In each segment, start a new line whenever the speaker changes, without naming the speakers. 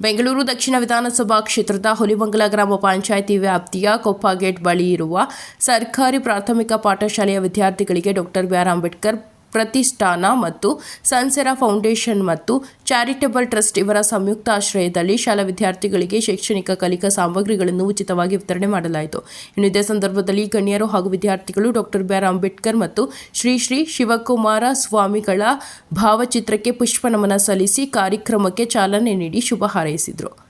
ಬೆಂಗಳೂರು ದಕ್ಷಿಣ ವಿಧಾನಸಭಾ ಕ್ಷೇತ್ರದ ಹುಲಿಮಂಗಲ ಗ್ರಾಮ ಪಂಚಾಯಿತಿ ವ್ಯಾಪ್ತಿಯ ಕೊಪ್ಪಗೇಟ್ ಬಳಿ ಇರುವ ಸರ್ಕಾರಿ ಪ್ರಾಥಮಿಕ ಪಾಠಶಾಲೆಯ ವಿದ್ಯಾರ್ಥಿಗಳಿಗೆ ಡಾಕ್ಟರ್ ಬಿಆರ್ ಅಂಬೇಡ್ಕರ್ ಪ್ರತಿಷ್ಠಾನ ಮತ್ತು ಸನ್ಸೆರ ಫೌಂಡೇಶನ್ ಮತ್ತು ಚಾರಿಟಬಲ್ ಟ್ರಸ್ಟ್ ಇವರ ಸಂಯುಕ್ತ ಆಶ್ರಯದಲ್ಲಿ ಶಾಲಾ ವಿದ್ಯಾರ್ಥಿಗಳಿಗೆ ಶೈಕ್ಷಣಿಕ ಕಲಿಕಾ ಸಾಮಗ್ರಿಗಳನ್ನು ಉಚಿತವಾಗಿ ವಿತರಣೆ ಮಾಡಲಾಯಿತು. ಇನ್ನು ಇದೇ ಸಂದರ್ಭದಲ್ಲಿ ಗಣ್ಯರು ಹಾಗೂ ವಿದ್ಯಾರ್ಥಿಗಳು ಡಾಕ್ಟರ್ ಬಿಆರ್ ಅಂಬೇಡ್ಕರ್ ಮತ್ತು ಶ್ರೀ ಶ್ರೀ ಶಿವಕುಮಾರ ಸ್ವಾಮಿಗಳ ಭಾವಚಿತ್ರಕ್ಕೆ ಪುಷ್ಪ ನಮನ ಸಲ್ಲಿಸಿ ಕಾರ್ಯಕ್ರಮಕ್ಕೆ ಚಾಲನೆ ನೀಡಿ ಶುಭ ಹಾರೈಸಿದರು.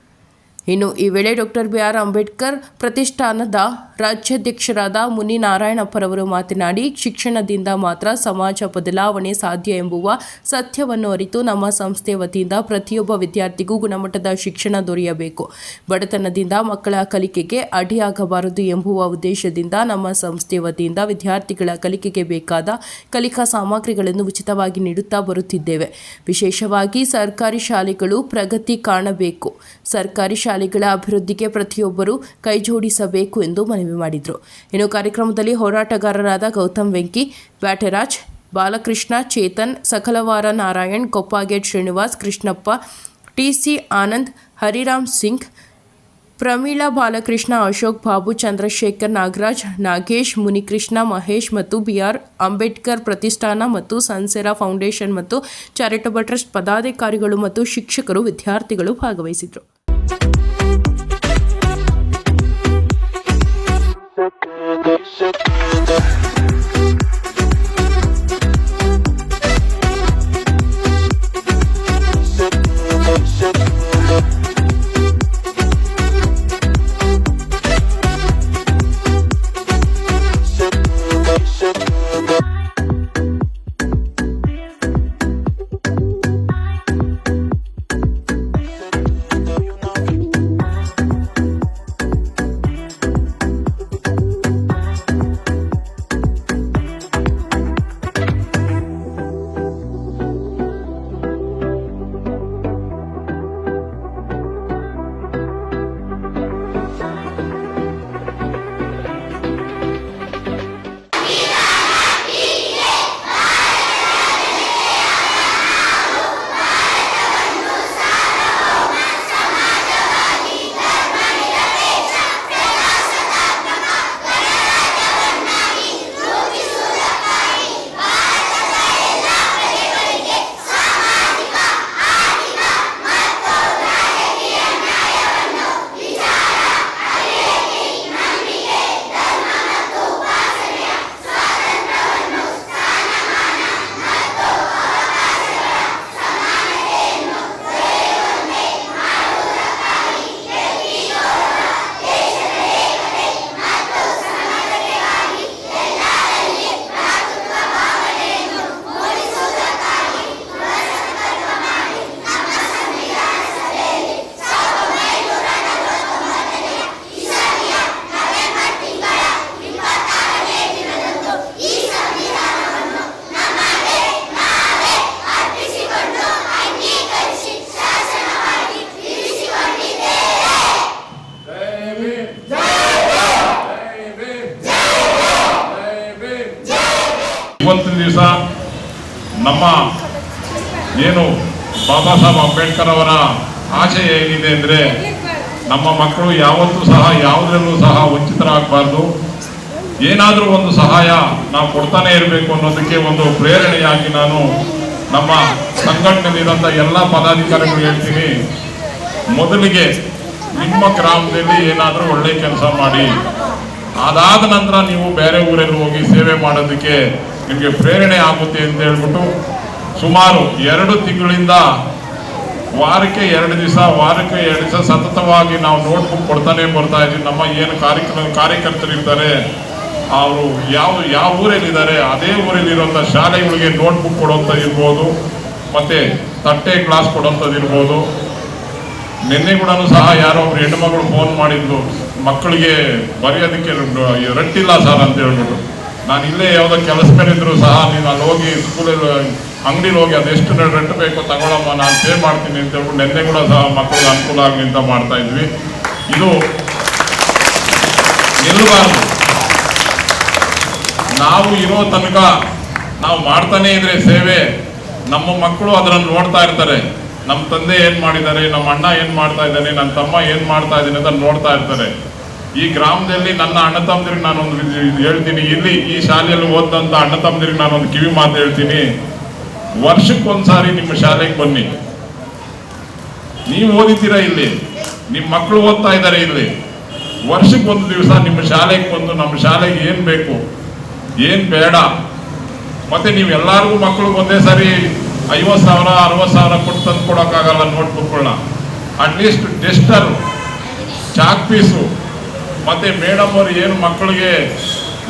ಇನ್ನು ಈ ವೇಳೆ ಡಾಕ್ಟರ್ ಬಿ ಆರ್ ಅಂಬೇಡ್ಕರ್ ಪ್ರತಿಷ್ಠಾನದ ರಾಜ್ಯಾಧ್ಯಕ್ಷರಾದ ಮುನಿ ನಾರಾಯಣಪ್ಪರವರು ಮಾತನಾಡಿ, ಶಿಕ್ಷಣದಿಂದ ಮಾತ್ರ ಸಮಾಜ ಬದಲಾವಣೆ ಸಾಧ್ಯ ಎಂಬುವ ಸತ್ಯವನ್ನು ಅರಿತು ನಮ್ಮ ಸಂಸ್ಥೆ ವತಿಯಿಂದ ಪ್ರತಿಯೊಬ್ಬ ವಿದ್ಯಾರ್ಥಿಗೂ ಗುಣಮಟ್ಟದ ಶಿಕ್ಷಣ ದೊರೆಯಬೇಕು. ಬಡತನದಿಂದ ಮಕ್ಕಳ ಕಲಿಕೆಗೆ ಅಡ್ಡಿಯಾಗಬಾರದು ಎಂಬುವ ಉದ್ದೇಶದಿಂದ ನಮ್ಮ ಸಂಸ್ಥೆ ವತಿಯಿಂದ ವಿದ್ಯಾರ್ಥಿಗಳ ಕಲಿಕೆಗೆ ಬೇಕಾದ ಕಲಿಕಾ ಸಾಮಗ್ರಿಗಳನ್ನು ಉಚಿತವಾಗಿ ನೀಡುತ್ತಾ ಬರುತ್ತಿದ್ದೇವೆ. ವಿಶೇಷವಾಗಿ ಸರ್ಕಾರಿ ಶಾಲೆಗಳು ಪ್ರಗತಿ ಕಾಣಬೇಕು. ಸರ್ಕಾರಿ ಶಾಲೆಗಳ ಅಭಿವೃದ್ಧಿಗೆ ಪ್ರತಿಯೊಬ್ಬರು ಕೈಜೋಡಿಸಬೇಕು ಎಂದು ಮನವಿ ಮಾಡಿದರು. ಇನ್ನು ಕಾರ್ಯಕ್ರಮದಲ್ಲಿ ಹೋರಾಟಗಾರರಾದ ಗೌತಮ್ ವೆಂಕಿ, ಬ್ಯಾಟರಾಜ್, ಬಾಲಕೃಷ್ಣ, ಚೇತನ್, ಸಕಲವಾರ ನಾರಾಯಣ್ ಕೊಪ್ಪಾಗೇಟ್ ಶ್ರೀನಿವಾಸ್, ಕೃಷ್ಣಪ್ಪ, ಟಿಸಿ ಆನಂದ್, ಹರಿರಾಮ್ ಸಿಂಗ್, ಪ್ರಮೀಳಾ ಬಾಲಕೃಷ್ಣ, ಅಶೋಕ್ ಬಾಬು, ಚಂದ್ರಶೇಖರ್ ನಾಗರಾಜ್, ನಾಗೇಶ್, ಮುನಿಕೃಷ್ಣ, ಮಹೇಶ್ ಮತ್ತು ಬಿಆರ್ ಅಂಬೇಡ್ಕರ್ ಪ್ರತಿಷ್ಠಾನ ಮತ್ತು ಸನ್ಸೆರಾ ಫೌಂಡೇಶನ್ ಮತ್ತು ಚಾರಿಟಬಲ್ ಟ್ರಸ್ಟ್ ಪದಾಧಿಕಾರಿಗಳು ಮತ್ತು ಶಿಕ್ಷಕರು ವಿದ್ಯಾರ್ಥಿಗಳು ಭಾಗವಹಿಸಿದರು.
ಇವತ್ತಿನ ಅಂಬೇಡ್ಕರ್ ಅವರ ಆಶಯ ಏನಿದೆ ಅಂದರೆ ನಮ್ಮ ಮಕ್ಕಳು ಯಾವತ್ತೂ ಸಹ ಯಾವುದರಲ್ಲೂ ಸಹ ವಂಚಿತರಾಗಬಾರ್ದು. ಏನಾದರೂ ಒಂದು ಸಹಾಯ ನಾವು ಕೊಡ್ತಾನೆ ಇರಬೇಕು ಅನ್ನೋದಕ್ಕೆ ಒಂದು ಪ್ರೇರಣೆಯಾಗಿ ನಾನು ನಮ್ಮ ಸಂಘಟನೆಯಲ್ಲಿರೋಂಥ ಎಲ್ಲ ಪದಾಧಿಕಾರಿಗಳು ಹೇಳ್ತೀನಿ. ಮೊದಲಿಗೆ ನಿಮ್ಮ ಗ್ರಾಮದಲ್ಲಿ ಏನಾದರೂ ಒಳ್ಳೆ ಕೆಲಸ ಮಾಡಿ. ಅದಾದ ನಂತರ ನೀವು ಬೇರೆ ಊರಲ್ಲಿ ಹೋಗಿ ಸೇವೆ ಮಾಡೋದಕ್ಕೆ ನಿಮಗೆ ಪ್ರೇರಣೆ ಆಗುತ್ತೆ ಅಂತ ಹೇಳ್ಬಿಟ್ಟು ಸುಮಾರು ಎರಡು ತಿಂಗಳಿಂದ ವಾರಕ್ಕೆ ಎರಡು ದಿವಸ, ವಾರಕ್ಕೆ ಎರಡು ದಿವಸ ಸತತವಾಗಿ ನಾವು ನೋಟ್ಬುಕ್ ಕೊಡ್ತಾನೆ ಬರ್ತಾ ಇದ್ದೀವಿ. ನಮ್ಮ ಏನು ಕಾರ್ಯಕ್ರಮ, ಕಾರ್ಯಕರ್ತರು ಇದ್ದಾರೆ, ಅವರು ಯಾವ ಯಾವ ಊರಲ್ಲಿದ್ದಾರೆ, ಅದೇ ಊರಲ್ಲಿರುವಂಥ ಶಾಲೆಗಳಿಗೆ ನೋಟ್ಬುಕ್ ಕೊಡುವಂಥದ್ದು ಇರ್ಬೋದು, ಮತ್ತು ತಟ್ಟೆ ಗ್ಲಾಸ್ ಕೊಡುವಂಥದ್ದು ಇರ್ಬೋದು. ನಿನ್ನೆ ಕೂಡ ಸಹ ಯಾರೋ ಒಬ್ರು ಹೆಣ್ಣುಮಗಳು ಫೋನ್ ಮಾಡಿದ್ರು ಮಕ್ಕಳಿಗೆ ಬರೆಯೋದಕ್ಕೆ ರಟ್ಟಿಲ್ಲ ಸರ್ ಅಂತ ಹೇಳ್ಬಿಟ್ಟು. ನಾನು ಇಲ್ಲೇ ಯಾವುದೋ ಕೆಲಸ ಸಹ ನೀನು ಅಲ್ಲಿ ಹೋಗಿ ಸ್ಕೂಲಲ್ಲಿ ಅಂಗಡಿಲಿ ಹೋಗಿ ಅದೆಷ್ಟು ರೆಂಟ್ ಬೇಕೋ ತಗೊಳಮ್ಮ, ನಾನು ಪೇ ಮಾಡ್ತೀನಿ ಅಂತ ಹೇಳ್ಬಿಟ್ಟು ನಿನ್ನೆ ಕೂಡ ಸಹ ಮಕ್ಕಳಿಗೆ ಅನುಕೂಲ ಆಗಲಿ ಅಂತ ಮಾಡ್ತಾ ಇದ್ವಿ. ಇದು ನಿಲ್ಲಬಾರ್ದು ನಾವು ಇರೋ ತನಕ ನಾವು ಮಾಡ್ತಾನೆ ಇದ್ರೆ ಸೇವೆ. ನಮ್ಮ ಮಕ್ಕಳು ಅದನ್ನು ನೋಡ್ತಾ ಇರ್ತಾರೆ. ನಮ್ಮ ತಂದೆ ಏನ್ ಮಾಡಿದ್ದಾರೆ, ನಮ್ಮ ಅಣ್ಣ ಏನ್ ಮಾಡ್ತಾ ಇದ್ದಾನೆ, ನನ್ನ ತಮ್ಮ ಏನ್ ಮಾಡ್ತಾ ಇದ್ದಾನೆ ಅಂತ ನೋಡ್ತಾ ಇರ್ತಾರೆ. ಈ ಗ್ರಾಮದಲ್ಲಿ ನನ್ನ ಅಣ್ಣ ತಮ್ಮದಿರಿಗೆ ನಾನೊಂದು ಹೇಳ್ತೀನಿ. ಇಲ್ಲಿ ಈ ಶಾಲೆಯಲ್ಲಿ ಓದಂತ ಅಣ್ಣ ತಮ್ಮದಿರಿಗೆ ನಾನೊಂದು ಕಿವಿ ಮಾತು ಹೇಳ್ತೀನಿ. ವರ್ಷಕ್ಕೊಂದ್ಸಾರಿ ನಿಮ್ಮ ಶಾಲೆಗೆ ಬನ್ನಿ. ನೀವು ಓದಿದ್ದೀರಾ ಇಲ್ಲಿ? ನಿಮ್ಮ ಮಕ್ಕಳು ಓದ್ತಾ ಇದ್ದಾರೆ ಇಲ್ಲಿ. ವರ್ಷಕ್ಕೆ ಒಂದು ದಿವಸ ನಿಮ್ಮ ಶಾಲೆಗೆ ಬಂದು ನಮ್ಮ ಶಾಲೆಗೆ ಏನ್ ಬೇಕು? ಏನ್ ಬೇಡ? ಮತ್ತೆ ನೀವು ಎಲ್ಲಾರ್ಗೂ ಮಕ್ಕಳಿಗೆ ಒಂದೇ ಸಾರಿ ಐವತ್ತು ಸಾವಿರ, ಅರವತ್ತು ಸಾವಿರ ಕೊಟ್ಟು ತಂದು ಕೊಡೋಕ್ಕಾಗಲ್ಲ ನೋಟ್ಬುಕ್ಗಳನ್ನ at least duster chalk piece ಮತ್ತೆ ಮೇಡಮ್ ಅವರು ಏನು ಮಕ್ಕಳಿಗೆ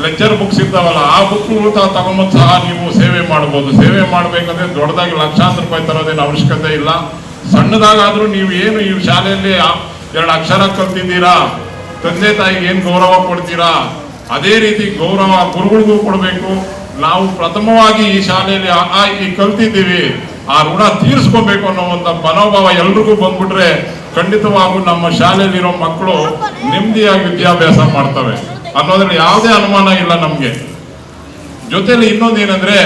ಲೆಕ್ಚರ್ ಬುಕ್ಸ್ ಇರ್ತಾವಲ್ಲ ಆ ಬುಕ್ಗಳು ತಗೊಂಬಂದು ಸಹ ನೀವು ಸೇವೆ ಮಾಡ್ಬೋದು. ಸೇವೆ ಮಾಡಬೇಕಂದ್ರೆ ದೊಡ್ಡದಾಗಿ ಲಕ್ಷಾಂತರ ರೂಪಾಯಿ ತರೋದೇನು ಅವಶ್ಯಕತೆ ಇಲ್ಲ. ಸಣ್ಣದಾಗಾದ್ರೂ ನೀವು ಏನು ಈ ಶಾಲೆಯಲ್ಲಿ ಎರಡು ಅಕ್ಷರ ಕಲ್ತಿದ್ದೀರಾ? ತಂದೆ ತಾಯಿಗೆ ಏನು ಗೌರವ ಕೊಡ್ತೀರಾ? ಅದೇ ರೀತಿ ಗೌರವ ಗುರುಗಳಿಗೂ ಕೊಡಬೇಕು. ನಾವು ಪ್ರಥಮವಾಗಿ ಈ ಶಾಲೆಯಲ್ಲಿ ಈ ಕಲ್ತಿದ್ದೀವಿ. ಆ ಋಣ ತೀರಿಸ್ಕೊಬೇಕು ಅನ್ನೋವಂಥ ಮನೋಭಾವ ಎಲ್ರಿಗೂ ಬಂದ್ಬಿಟ್ರೆ ಖಂಡಿತವಾಗೂ ನಮ್ಮ ಶಾಲೆಯಲ್ಲಿರೋ ಮಕ್ಕಳು ನೆಮ್ಮದಿಯಾಗಿ ವಿದ್ಯಾಭ್ಯಾಸ ಮಾಡ್ತವೆ. ಅನ್ನೋದ್ರಲ್ಲಿ ಯಾವುದೇ ಅನುಮಾನ ಇಲ್ಲ ನಮಗೆ. ಜೊತೆಲಿ ಇನ್ನೊಂದು ಏನಂದ್ರೆ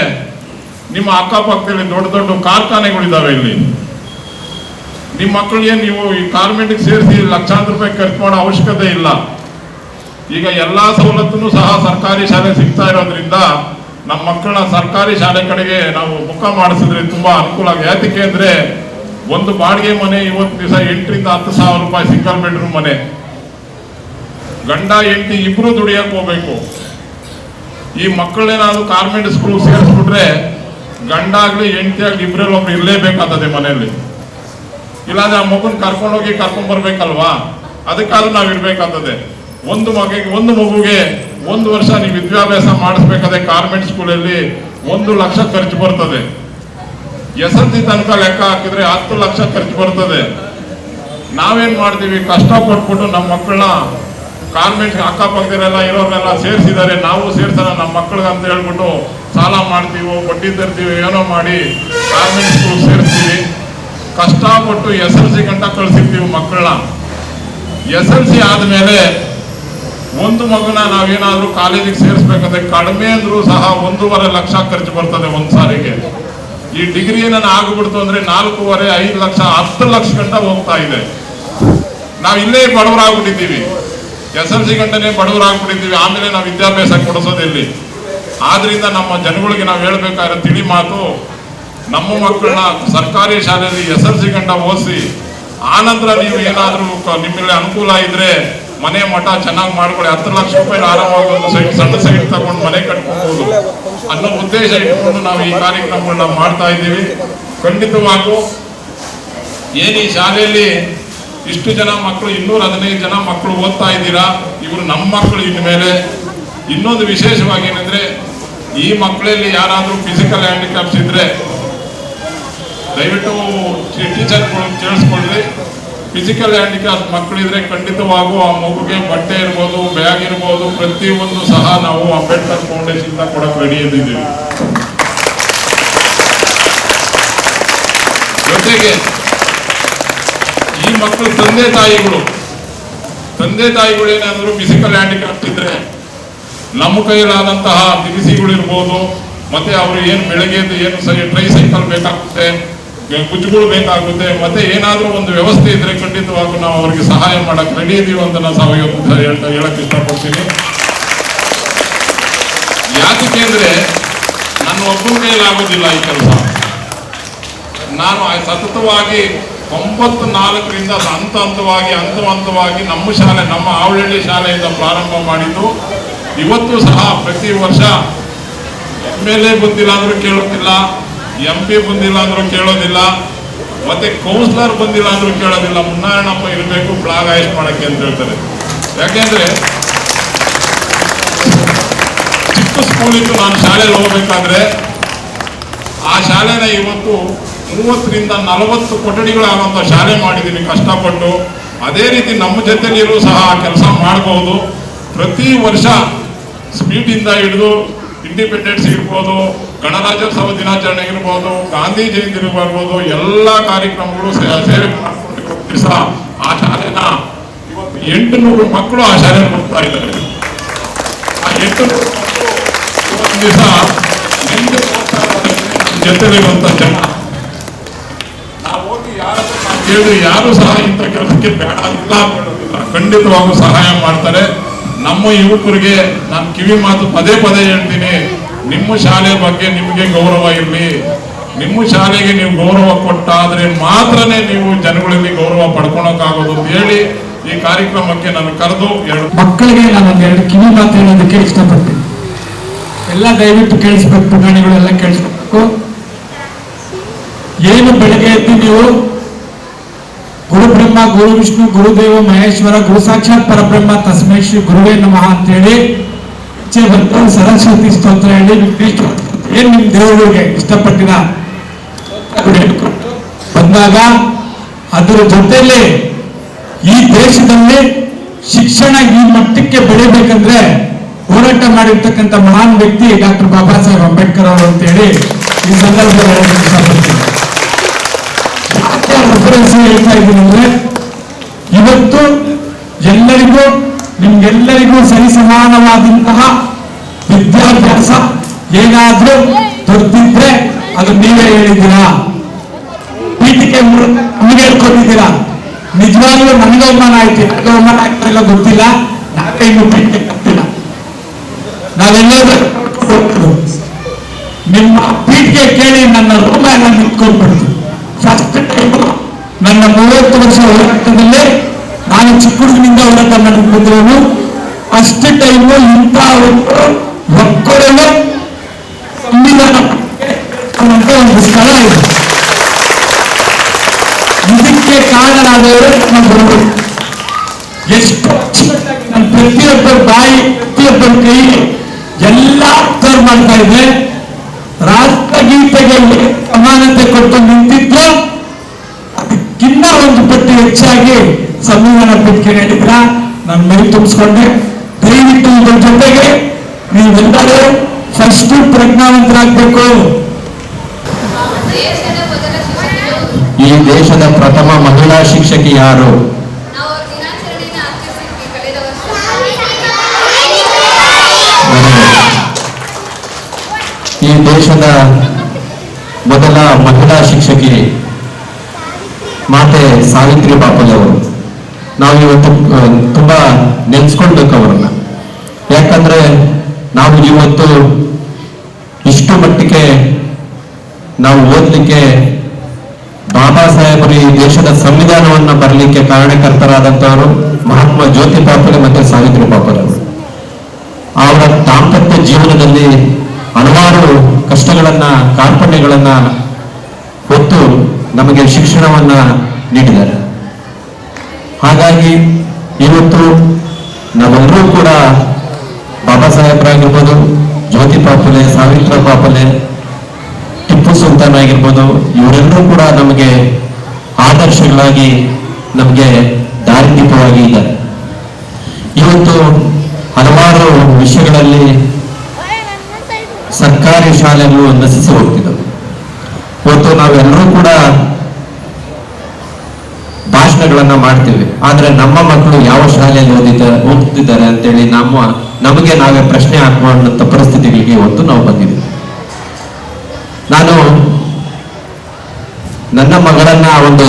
ನಿಮ್ಮ ಅಕ್ಕಪಕ್ಕದಲ್ಲಿ ದೊಡ್ಡ ದೊಡ್ಡ ಕಾರ್ಖಾನೆಗಳಿದ್ದಾವೆ ಇಲ್ಲಿ. ನಿಮ್ಮ ಮಕ್ಕಳಿಗೆ ನೀವು ಈ ಕಾರ್ಮೆಂಟ್ಗೆ ಸೇರಿಸಿ ಲಕ್ಷಾಂತರ ರೂಪಾಯಿ ಖರ್ಚು ಮಾಡೋ ಅವಶ್ಯಕತೆ ಇಲ್ಲ. ಈಗ ಎಲ್ಲಾ ಸವಲತ್ತನ್ನು ಸಹ ಸರ್ಕಾರಿ ಶಾಲೆ ಸಿಗ್ತಾ ಇರೋದ್ರಿಂದ ನಮ್ಮ ಮಕ್ಕಳನ್ನ ಸರ್ಕಾರಿ ಶಾಲೆ ಕಡೆಗೆ ನಾವು ಮುಖ ಮಾಡಿಸಿದ್ರೆ ತುಂಬಾ ಅನುಕೂಲ ಆಗಿದೆ ಯಾತಕ್ಕೆ ಅಂದ್ರೆ ಒಂದು ಬಾಡಿಗೆ ಮನೆ ಇವತ್ತು ದಿವಸ ಎಂಟರಿಂದ ಹತ್ತು ಸಾವಿರ ರೂಪಾಯಿ ಸಿಂಗಲ್ ಬೆಡ್ರೂಮ್ ಮನೆ. ಗಂಡ, ಹೆಂಡತಿ ಇಬ್ರು ದುಡಿಯಕ್ ಹೋಗ್ಬೇಕು. ಈ ಮಕ್ಕಳೇನಾದ್ರು ಕಾರ್ಮೆಂಟ್ ಸ್ಕೂಲ್ ಸೇರಿಸ್ಬಿಟ್ರೆ ಗಂಡ ಆಗ್ಲಿ, ಹೆಂಡತಿ ಆಗ್ಲಿ ಇಬ್ರಲ್ಲಿ ಒಬ್ರು ಇರಲೇಬೇಕಾಗ್ತದೆ ಮನೆಯಲ್ಲಿ. ಇಲ್ಲಾಂದ್ರೆ ಆ ಮಗುನ್ ಕರ್ಕೊಂಡೋಗಿ ಕರ್ಕೊಂಡ್ ಬರ್ಬೇಕಲ್ವಾ? ಅದಕ್ಕಾದ್ರೂ ನಾವ್ ಇರ್ಬೇಕಾಗ್ತದೆ. ಒಂದು ಮಗಿಗೆ, ಒಂದು ಮಗುಗೆ ಒಂದು ವರ್ಷ ನೀವು ವಿದ್ಯಾಭ್ಯಾಸ ಮಾಡಿಸ್ಬೇಕಾದ್ರೆ ಕಾರ್ಮೆಂಟ್ ಸ್ಕೂಲಲ್ಲಿ ಒಂದು ಲಕ್ಷ ಖರ್ಚು ಬರ್ತದೆ. ಎಸ್ ಎಲ್ ಸಿ ತನಕ ಲೆಕ್ಕ ಹಾಕಿದ್ರೆ ಹತ್ತು ಲಕ್ಷ ಖರ್ಚು ಬರ್ತದೆ. ನಾವೇನ್ ಮಾಡ್ತೀವಿ? ಕಷ್ಟ ಪಟ್ಬಿಟ್ಟು ನಮ್ಮ ಮಕ್ಕಳನ್ನ ಕಾನ್ವೆಂಟ್ ಅಕ್ಕಪಕ್ಕದಲ್ಲೆಲ್ಲ ಇರೋರೆಲ್ಲ ಸೇರಿಸಿದ್ದಾರೆ. ನಾವು ಸೇರ್ಸೋಣ ನಮ್ಮ ಮಕ್ಕಳಿಗೆ ಅಂತ ಹೇಳ್ಬಿಟ್ಟು ಸಾಲ ಮಾಡ್ತೀವೋ, ಬಡ್ಡಿ ತರ್ತೀವಿ, ಏನೋ ಮಾಡಿ ಕಾನ್ವೆಂಟ್ ಸ್ಕೂಲ್ ಸೇರಿಸ್ತೀವಿ ಕಷ್ಟಪಟ್ಟು ಎಸ್ ಎಲ್ ಸಿ ಗಂಟ ಕಳಿಸಿರ್ತೀವಿ ಮಕ್ಕಳನ್ನ. ಎಸ್ ಎಲ್ ಸಿ ಆದಮೇಲೆ ಒಂದು ಮಗುನ ನಾವೇನಾದರೂ ಕಾಲೇಜಿಗೆ ಸೇರಿಸ್ಬೇಕಂದ್ರೆ ಕಡಿಮೆ ಅಂದ್ರೂ ಸಹ ಒಂದೂವರೆ ಲಕ್ಷ ಖರ್ಚು ಬರ್ತದೆ ಒಂದು ಸಾರಿಗೆ. ಈ ಡಿಗ್ರಿ ಏನನ್ನ ಆಗ್ಬಿಡ್ತು ಅಂದ್ರೆ ನಾಲ್ಕೂವರೆ ಐದು ಲಕ್ಷ, ಹತ್ತು ಲಕ್ಷ ಗಂಟ ಹೋಗ್ತಾ ಇದೆ. ನಾವು ಇಲ್ಲೇ ಬಡವರಾಗ್ಬಿಟ್ಟಿದ್ದೀವಿ. ಎಸ್ ಎಲ್ ಸಿ ಗಂಟನೆ ಬಡವರಾಗ್ಬಿಟ್ಟಿದ್ದೀವಿ ಆಮೇಲೆ ನಾವು ವಿದ್ಯಾಭ್ಯಾಸ ಕೊಡಿಸೋದಿಲ್ಲಿ. ಆದ್ರಿಂದ ನಮ್ಮ ಜನಗಳಿಗೆ ನಾವು ಹೇಳ್ಬೇಕಾದ್ರೆ ತಿಳಿ ಮಾತು, ನಮ್ಮ ಮಕ್ಕಳನ್ನ ಸರ್ಕಾರಿ ಶಾಲೆಯಲ್ಲಿ ಎಸ್ ಎಲ್ ಸಿ ಗಂಟ ಓದಿಸಿ, ಆನಂತರ ನೀವು ಏನಾದರೂ ನಿಮ್ಮಲ್ಲಿ ಅನುಕೂಲ ಇದ್ರೆ ಮನೆ ಮಠ ಚೆನ್ನಾಗಿ ಮಾಡ್ಕೊಳ್ಳಿ. ಹತ್ತು ಲಕ್ಷ ರೂಪಾಯಿ ಆರಾಮವಾಗಿ ಒಂದು ಸೈಟ್, ಸಣ್ಣ ಸೈಟ್ ತಗೊಂಡು ಮನೆ ಕಟ್ಕೋಬಹುದು ಅನ್ನೋ ಉದ್ದೇಶ ಇಟ್ಕೊಂಡು ನಾವು ಈ ಕಾರ್ಯಕ್ರಮಗಳನ್ನ ಮಾಡ್ತಾ ಇದ್ದೀವಿ. ಖಂಡಿತವಾಗೂ ಏನು ಈ ಶಾಲೆಯಲ್ಲಿ ಇಷ್ಟು ಜನ ಮಕ್ಕಳು, ಇನ್ನೂರ ಹದಿನೈದು ಜನ ಮಕ್ಕಳು ಓದ್ತಾ ಇದ್ದೀರಾ? ಇವರು ನಮ್ಮ ಮಕ್ಕಳು ಇನ್ಮೇಲೆ. ಇನ್ನೊಂದು ವಿಶೇಷವಾಗಿ ಏನಂದ್ರೆ, ಈ ಮಕ್ಕಳಲ್ಲಿ ಯಾರಾದರೂ ಫಿಸಿಕಲ್ ಹ್ಯಾಂಡಿಕ್ಯಾಪ್ಸ್ ಇದ್ರೆ, ದಯವಿಟ್ಟು ಟೀಚರ್ಗಳು ಕೇಳಿಸ್ಕೊಳ್ರಿ ಫಿಸಿಕಲ್ ಹ್ಯಾಂಡಿಕ್ಯಾಪ್ ಮಕ್ಕಳಿದ್ರೆ ಖಂಡಿತವಾಗೂ ಆ ಮಗುಗೆ ಬಟ್ಟೆ ಇರ್ಬೋದು ಬ್ಯಾಗ್ ಇರ್ಬೋದು, ಪ್ರತಿಯೊಂದು ಸಹ ನಾವು ಅಂಬೇಡ್ಕರ್ ಫೌಂಡೇಶನ್ ಕೊಡಕ್ಕೆ ರೆಡಿ ಇದ್ದೀವಿ. ಜೊತೆಗೆ ಮಕ್ಕಳು ತಂದೆ ತಾಯಿಗಳು. ತಂದೆ ತಾಯಿಗಳು ಏನಾದರೂ ಫಿಸಿಕಲ್ ಹ್ಯಾಂಡಿಕ್ಯಾಪ್ ಇದ್ರೆ ನಮ್ಮ ಕೈಲಾದಂತಹ ಬಿಸಿಗಳು ಇರ್ಬೋದು ಮತ್ತೆ ಅವರು ಏನು ಬೆಳಗ್ಗೆ ಏನು ಸರಿ ಟ್ರೈ ಸೈಕಲ್ ಬೇಕಾಗುತ್ತೆ ಗುಜ್ಜುಗಳು ಬೇಕಾಗುತ್ತೆ, ಮತ್ತೆ ಏನಾದರೂ ಒಂದು ವ್ಯವಸ್ಥೆ ಇದ್ರೆ ಖಂಡಿತವಾಗೂ ನಾವು ಅವರಿಗೆ ಸಹಾಯ ಮಾಡಕ್ ರೆಡಿ ಇದೀವಿ ಅಂತ ನಾನು ಸಾವಯವ ಹೇಳಕ್ ಇಷ್ಟಪಡ್ತೀನಿ. ಯಾಕೆ ಅಂದ್ರೆ ನನ್ನ ಒಬ್ಬನ ಕೈಲಾಗೋದಿಲ್ಲ ಈ ಕೆಲಸ. ನಾನು ಸತತವಾಗಿ ಒಂಬತ್ತು ನಾಲ್ಕರಿಂದ ಹಂತ ಹಂತವಾಗಿ ಹಂತ ಹಂತವಾಗಿ ನಮ್ಮ ಶಾಲೆ, ನಮ್ಮ ಆವಳಹಳ್ಳಿ ಶಾಲೆಯಿಂದ ಪ್ರಾರಂಭ ಮಾಡಿದ್ದು. ಇವತ್ತು ಸಹ ಪ್ರತಿ ವರ್ಷ ಎಂ ಎಲ್ ಎ ಬಂದಿಲ್ಲ ಅಂದ್ರೂ ಕೇಳುತ್ತಿಲ್ಲ ಎಂ ಪಿ ಬಂದಿಲ್ಲ ಅಂದ್ರೂ ಕೇಳೋದಿಲ್ಲ, ಮತ್ತೆ ಕೌನ್ಸಿಲರ್ ಬಂದಿಲ್ಲ ಅಂದ್ರೂ ಕೇಳೋದಿಲ್ಲ. ಮುನ್ನಾರಾಯಣಪ್ಪ ಇರಬೇಕು ಬ್ಲಾಗ್ ಆಯ್ಸ್ ಮಾಡಕ್ಕೆ ಅಂತ ಹೇಳ್ತಾರೆ. ಯಾಕೆಂದ್ರೆ ಚಿಕ್ಕ ಸ್ಕೂಲಿಂದ ನಾನು ಶಾಲೆಯಲ್ಲಿ ಹೋಗ್ಬೇಕಾದ್ರೆ ಆ ಶಾಲೆನ ಇವತ್ತು ಮೂವತ್ತರಿಂದ ನಲವತ್ತು ಕೊಠಡಿಗಳಾಗುವಂಥ ಶಾಲೆ ಮಾಡಿದ್ದೀನಿ ಕಷ್ಟಪಟ್ಟು. ಅದೇ ರೀತಿ ನಮ್ಮ ಜೊತೆಲಿರೂ ಸಹ ಆ ಕೆಲಸ ಮಾಡಬಹುದು ಪ್ರತಿ ವರ್ಷ ಸ್ವೀಟಿಂದ ಹಿಡಿದು ಇಂಡಿಪೆಂಡೆನ್ಸ್ ಇರ್ಬೋದು, ಗಣರಾಜ್ಯೋತ್ಸವ ದಿನಾಚರಣೆ ಇರ್ಬೋದು, ಗಾಂಧಿ ಜಯಂತಿ ಇರ್ಬೋದು ಎಲ್ಲ ಕಾರ್ಯಕ್ರಮಗಳು ಸೇವೆ ಮಾಡ್ಕೊಂಡು ಸಹ ಆ ಶಾಲೆನ. ಇವತ್ತು ಎಂಟು ನೂರು ಮಕ್ಕಳು ಆ ಶಾಲೆಗೆ ಹೋಗ್ತಾ ಇದ್ದಾರೆ. ಆ ಎಂಟು ನೂರು ಮಕ್ಕಳು ಇವತ್ತು ದಿವಸ ಜೊತೆಲಿರುವಂಥ ಜನ. ಕೇಳಿದ್ರೆ ಯಾರು ಸಹ ಇಂಥ ಕೆಲಸಕ್ಕೆ ಬೇಡ ಅಂತ ಖಂಡಿತವಾಗೂ ಸಹಾಯ ಮಾಡ್ತಾರೆ. ನಮ್ಮ ಯುವಕರಿಗೆ ನಾನು ಕಿವಿ ಮಾತು ಪದೇ ಪದೇ ಹೇಳ್ತೀನಿ. ನಿಮ್ಮ ಶಾಲೆ ಬಗ್ಗೆ ನಿಮಗೆ ಗೌರವ ಇರಲಿ. ನಿಮ್ಮ ಶಾಲೆಗೆ ನೀವು ಗೌರವ ಕೊಟ್ಟಾದ್ರೆ ಮಾತ್ರನೇ ನೀವು ಜನಗಳಲ್ಲಿ ಗೌರವ ಪಡ್ಕೊಳಕ್ಕಾಗೋದು ಅಂತ ಹೇಳಿ ಈ ಕಾರ್ಯಕ್ರಮಕ್ಕೆ ನಾನು ಕರೆದು ಎರಡು
ಮಕ್ಕಳಿಗೆ ನಾನು ಎರಡು ಕಿವಿ ಮಾತು ಹೇಳೋದಕ್ಕೆ ಇಷ್ಟಪಡ್ತೀನಿ. ಎಲ್ಲ ದಯವಿಟ್ಟು ಕೇಳಿಸ್ಬೇಕು ಪ್ರಾಣಿಗಳೆಲ್ಲ ಕೇಳಿಸ್ಬೇಕು. ಏನು ಬೆಳಗ್ಗೆ ಎದ್ದು ನೀವು ಗುರು ಬ್ರಹ್ಮ ಗುರು ವಿಷ್ಣು, ಗುರುದೇವ, ಮಹೇಶ್ವರ, ಗುರು ಸಾಕ್ಷಾತ್ ಪರಬ್ರಹ್ಮ, ತಸ್ಮೈ ಶ್ರೀ ಗುರುವೇ ನಮಃ ಅಂತೇಳಿ ಹೇಳಿ ಸರಸ್ವತಿ ಸ್ತೋತ್ರ ಹೇಳಿ ಏನ್ ನಿಮ್ ದೇವರಿಗೆ ಇಷ್ಟಪಟ್ಟಿದ ಬಂದಾಗ ಅದರ ಜೊತೆಯಲ್ಲಿ ಈ ದೇಶದಲ್ಲಿ ಶಿಕ್ಷಣ ಈ ಮಟ್ಟಕ್ಕೆ ಬೆಳಿಬೇಕಂದ್ರೆ ಹೋರಾಟ ಮಾಡಿರ್ತಕ್ಕಂಥ ಮಹಾನ್ ವ್ಯಕ್ತಿ ಡಾಕ್ಟರ್ ಬಾಬಾ ಸಾಹೇಬ್ ಅಂಬೇಡ್ಕರ್ ಅವರು ಅಂತೇಳಿ ಈ ಸಂದರ್ಭದಲ್ಲಿ ರೆಫರೆನ್ಸ್ ಹೇಳ್ತಾ ಇದ್ದೀನಿ ಅಂದ್ರೆ ಇವತ್ತು ಎಲ್ಲರಿಗೂ, ನಿಮ್ಗೆಲ್ಲರಿಗೂ ಸರಿ ಸಮಾನವಾದಂತಹ ವಿದ್ಯಾಭ್ಯಾಸ ಏನಾದ್ರೂ ದೊಡ್ಡಿದ್ರೆ ಅದು ನೀವೇ ಹೇಳಿದ್ದೀರಾ? ಪೀಠಿಕೆ ನಮಗೆ ಹೇಳ್ಕೊಂಡಿದ್ದೀರಾ ನಿಜವಾಗ್ಲೂ ನನಗೆ ಅವಮಾನ ಆಯ್ತು. ನನಗೆ ಅವಮಾನ ಆಗ್ತಿಲ್ಲ ಗೊತ್ತಿಲ್ಲ. ನಾವೇ ಇನ್ನು ಪೀಠಿಕೆ ಕಟ್ಟಿಲ್ಲ. ನಾವೆಲ್ಲರೂ ನಿಮ್ಮ ಪೀಠಿಗೆ ಕೇಳಿ ನನ್ನ ರೋಮ ಎಲ್ಲ ನಿಂತ್ಕೊಂಡ್ಬಿಡ್ತು ಫಸ್ಟ್ ಟೈಮ್ ನನ್ನ ಮೂವತ್ತು ವರ್ಷ ಹೋರಾಟದಲ್ಲಿ ನಾನು ಚಿಕ್ಕ ಹುಡುಗನಿಂದ ಹೋರಾಟ ಮಾಡಕ್ಕೆ ಬಂದಿರೋನು ಫಸ್ಟ್ ಟೈಮು ಇಂಥ ಸಂವಿಧಾನ ಅನ್ನುವಂಥ ಒಂದು ಸ್ಥಳ ಇದೆ. ಇದಕ್ಕೆ ಕಾರಣರಾದವರು ನಮ್ಮ ಗುರುಗಳು. ಎಷ್ಟು ನನ್ನ ನಾನು ಪ್ರತಿಯೊಬ್ಬರ ಬಾಯಿ ಪ್ರತಿಯೊಬ್ಬರ ಕೈ, ಎಲ್ಲ ಅಬ್ಸರ್ವ್ ಮಾಡ್ತಾ ಇದ್ದೆ ರಾಷ್ಟ್ರಗೀತೆಗೆ ಸಮಾನತೆ ಕೊಟ್ಟು ನಿಂತಿದ್ದು ಹೆಚ್ಚಾಗಿ ಸಂವಿಧಾನ ಪೀಠಕ್ಕೆ ನೀಡಿದ್ರ ನಾನು ಮೈ ತುಂಬಿಸ್ಕೊಂಡೆ. ದಯವಿಟ್ಟು ಇದ್ರ ಜೊತೆಗೆ ನೀವೆಲ್ಲರೂ ಫಸ್ಟ್ ಪ್ರಜ್ಞಾವಂತರಾಗಬೇಕು.
ಈ ದೇಶದ ಪ್ರಥಮ ಮಹಿಳಾ ಶಿಕ್ಷಕಿ ಯಾರು? ಈ ದೇಶದ ಮೊದಲ ಮಹಿಳಾ ಶಿಕ್ಷಕಿ ಮಾತೆ ಸಾವಿತ್ರಿ ಬಾಪಲ್ ನಾವು ಇವತ್ತು ತುಂಬಾ ನೆನ್ಸ್ಕೊಳ್ಬೇಕು ಅವರನ್ನ. ಯಾಕಂದ್ರೆ ನಾವು ಇವತ್ತು ಇಷ್ಟು ಮಟ್ಟಿಗೆ ನಾವು ಓದ್ಲಿಕ್ಕೆ ಬಾಬಾ ಸಾಹೇಬರು ಈ ದೇಶದ ಸಂವಿಧಾನವನ್ನ ಬರಲಿಕ್ಕೆ ಕಾರಣಕರ್ತರಾದಂತವರು ಮಹಾತ್ಮ ಜ್ಯೋತಿ ಪಾಪರೆ ಮತ್ತೆ ಸಾವಿತ್ರಿ ಅವರು. ಅವರ ದಾಂಪತ್ಯ ಜೀವನದಲ್ಲಿ ಹಲವಾರು ಕಷ್ಟಗಳನ್ನ, ಕಾರ್ಪಣ್ಯಗಳನ್ನ ಹೊತ್ತು ನಮಗೆ ಶಿಕ್ಷಣವನ್ನ ನೀಡಿದ್ದಾರೆ. ಹಾಗಾಗಿ ಇವತ್ತು ನಾವೆಲ್ಲರೂ ಕೂಡ ಬಾಬಾ ಸಾಹೇಬರಾಗಿರ್ಬೋದು, ಜ್ಯೋತಿ ಪಾಪಲೆ, ಸಾವಿತ್ರ ಪಾಪಲೆ, ಟಿಪ್ಪು ಸುಲ್ತಾನ್ ಆಗಿರ್ಬೋದು, ಇವರೆಲ್ಲರೂ ಕೂಡ ನಮಗೆ ಆದರ್ಶಗಳಾಗಿ ನಮಗೆ ದಾರಿದೀಪವಾಗಿ ಇದ್ದಾರೆ. ಇವತ್ತು ಹಲವಾರು ವಿಷಯಗಳಲ್ಲಿ ಸರ್ಕಾರಿ ಶಾಲೆಗಳು ನಶಿಸಿ ಹೋಗ್ತಿದ್ದವು. ಇವತ್ತು ನಾವೆಲ್ಲರೂ ಕೂಡ ಭಾಷಣಗಳನ್ನ ಮಾಡ್ತೀವಿ. ಆದ್ರೆ ನಮ್ಮ ಮಕ್ಕಳು ಯಾವ ಶಾಲೆಯಲ್ಲಿ ಓದಿದ್ದಾರೆ ಓದ್ತಿದ್ದಾರೆ ಅಂತೇಳಿ ನಮ್ಮ, ನಮಗೆ ನಾವೇ ಪ್ರಶ್ನೆ ಹಾಕುವಂತ ಪರಿಸ್ಥಿತಿಗಳಿಗೆ ಇವತ್ತು ನಾವು ಬಂದಿದ್ದೀವಿ. ನಾನು ನನ್ನ ಮಗಳನ್ನ ಒಂದು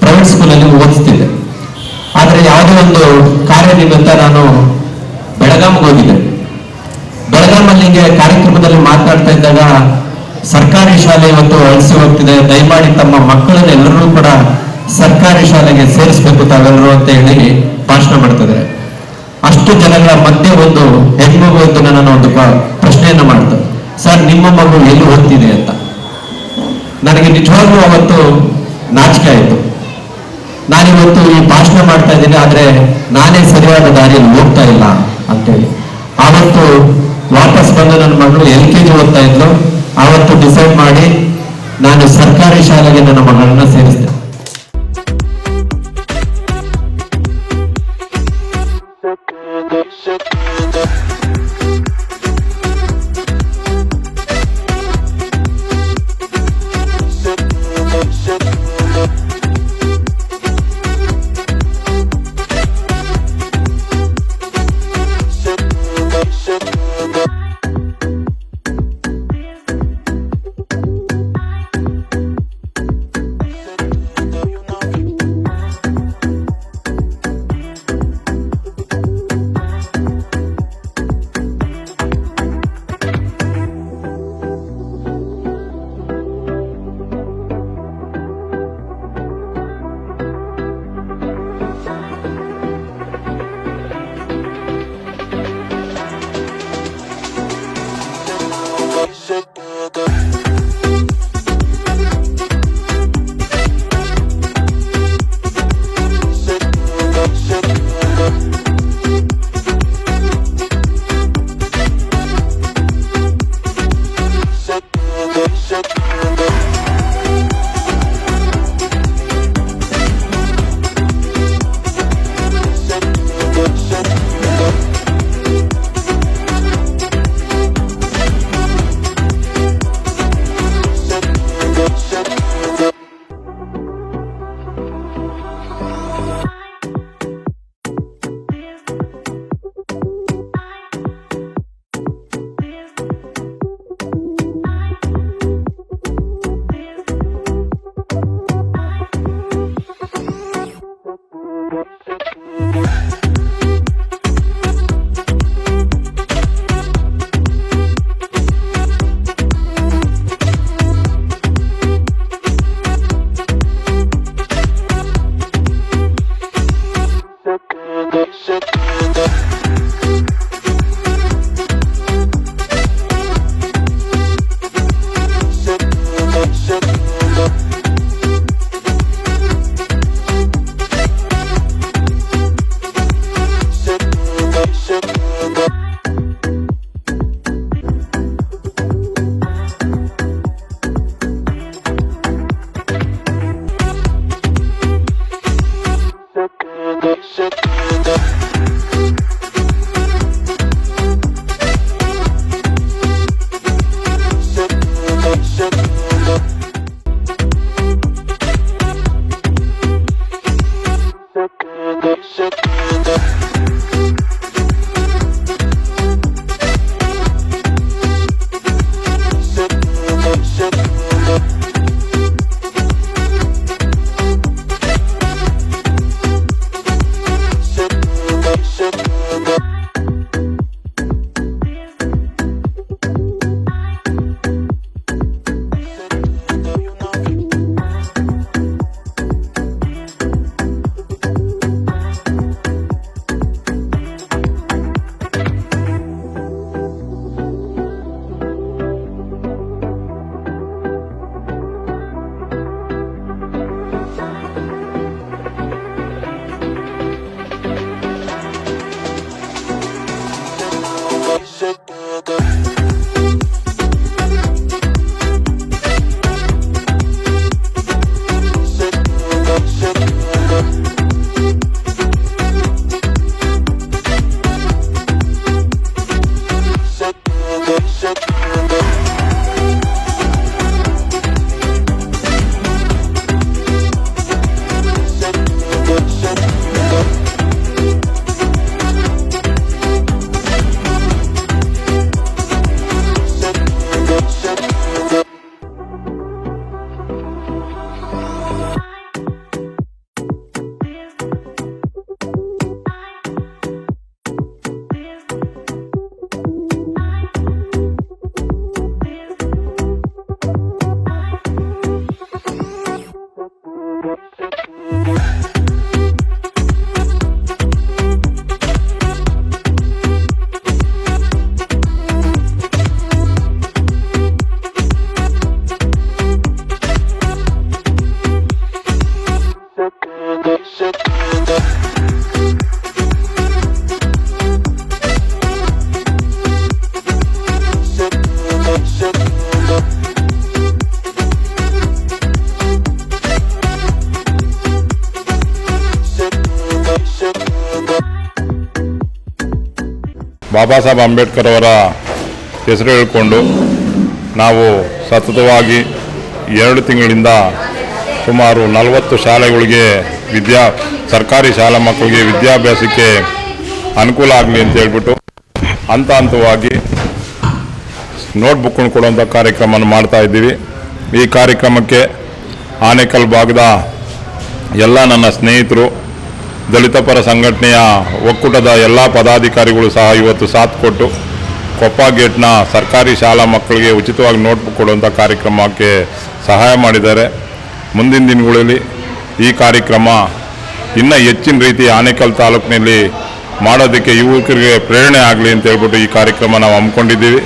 ಪ್ರೈವೇಟ್ ಸ್ಕೂಲಲ್ಲಿ ಓದಿಸ್ತಿದ್ದೆ. ಆದ್ರೆ ಯಾವುದೇ ಒಂದು ಕಾರ್ಯನಿಮಿತ್ತ ನಾನು ಬೆಳಗಾಂಗೆ ಹೋಗಿದ್ದೆ. ಬೆಳಗಾಮಲ್ಲಿ ಹಿಂಗೆ ಕಾರ್ಯಕ್ರಮದಲ್ಲಿ ಮಾತನಾಡ್ತಾ ಇದ್ದಾಗ ಸರ್ಕಾರಿ ಶಾಲೆ ಇವತ್ತು ಅಳಿಸಿ ಹೋಗ್ತಿದೆ. ದಯಮಾಡಿ ತಮ್ಮ ಮಕ್ಕಳನ್ನ ಎಲ್ಲರೂ ಕೂಡ ಸರ್ಕಾರಿ ಶಾಲೆಗೆ ಸೇರಿಸ್ಬೇಕು ತಾವೆಲ್ಲರೂ ಅಂತ ಹೇಳಿ ಭಾಷಣ ಮಾಡ್ತಿದ್ದಾರೆ. ಅಷ್ಟು ಜನಗಳ ಮಧ್ಯೆ ಒಂದು ಹೆಣ್ಮಗು ಅಂತ ನನ್ನ ಒಂದು ಪ್ರಶ್ನೆಯನ್ನ ಮಾಡ್ತು. ಸರ್, ನಿಮ್ಮ ಮಗು ಎಲ್ಲಿ ಓದ್ತಿದೆ ಅಂತ? ನನಗೆ ನಿಜವಾಗ್ಲೂ ಅವತ್ತು ನಾಚಿಕೆ ಆಯಿತು. ನಾನಿವತ್ತು ಈ ಭಾಷಣ ಮಾಡ್ತಾ ಇದ್ದೀನಿ, ಆದ್ರೆ ನಾನೇ ಸರಿಯಾದ ದಾರಿಯಲ್ಲಿ ಹೋಗ್ತಾ ಇಲ್ಲ ಅಂತೇಳಿ. ಆವತ್ತು ವಾಪಸ್ ಬಂದು ನನ್ನ ಮಗಳು ಎಲ್ ಕೆ ಜಿ ಓದ್ತಾ ಇದ್ಲು. ಆವತ್ತು ಡಿಸೈಡ್ ಮಾಡಿ ನಾನು ಸರ್ಕಾರಿ ಶಾಲೆಗೆ ನನ್ನ ಮಗಳನ್ನ ಸೇರಿಸಿದೆ shit.
ಬಾಬಾ ಸಾಹೇಬ್ ಅಂಬೇಡ್ಕರ್ ಅವರ ಹೆಸರು ಹೇಳಿಕೊಂಡು ನಾವು ಸತತವಾಗಿ ಎರಡು ತಿಂಗಳಿಂದ ಸುಮಾರು ನಲವತ್ತು ಶಾಲೆಗಳಿಗೆ ವಿದ್ಯಾ, ಸರ್ಕಾರಿ ಶಾಲಾ ಮಕ್ಕಳಿಗೆ ವಿದ್ಯಾಭ್ಯಾಸಕ್ಕೆ ಅನುಕೂಲ ಆಗಲಿ ಅಂತ ಹೇಳ್ಬಿಟ್ಟು ಹಂತ ಹಂತವಾಗಿ ನೋಟ್ಬುಕ್ಗಳು ಕೊಡುವಂಥ ಕಾರ್ಯಕ್ರಮವನ್ನು ಮಾಡ್ತಾ ಇದ್ದೀವಿ. ಈ ಕಾರ್ಯಕ್ರಮಕ್ಕೆ ಆನೇಕಲ್ ಭಾಗದ ಎಲ್ಲ ನನ್ನ ಸ್ನೇಹಿತರು ದಲಿತ ಪರ ಸಂಘಟನೆಯ ಒಕ್ಕೂಟದ ಎಲ್ಲ ಪದಾಧಿಕಾರಿಗಳು ಸಹ ಇವತ್ತು ಸಾಥ್ ಕೊಟ್ಟು ಕೊಪ್ಪ ಗೇಟ್ನ ಸರ್ಕಾರಿ ಶಾಲಾ ಮಕ್ಕಳಿಗೆ ಉಚಿತವಾಗಿ ನೋಟ್ಬುಕ್ ಕೊಡುವಂಥ ಕಾರ್ಯಕ್ರಮಕ್ಕೆ ಸಹಾಯ ಮಾಡಿದ್ದಾರೆ. ಮುಂದಿನ ದಿನಗಳಲ್ಲಿ ಈ ಕಾರ್ಯಕ್ರಮ ಇನ್ನೂ ಹೆಚ್ಚಿನ ರೀತಿ ಆನೇಕಲ್ ತಾಲೂಕಿನಲ್ಲಿ ಮಾಡೋದಕ್ಕೆ ಯುವಕರಿಗೆ ಪ್ರೇರಣೆ ಆಗಲಿ ಅಂತ ಹೇಳ್ಬಿಟ್ಟು ಈ ಕಾರ್ಯಕ್ರಮ ನಾವು ಹಮ್ಮಿಕೊಂಡಿದ್ದೀವಿ.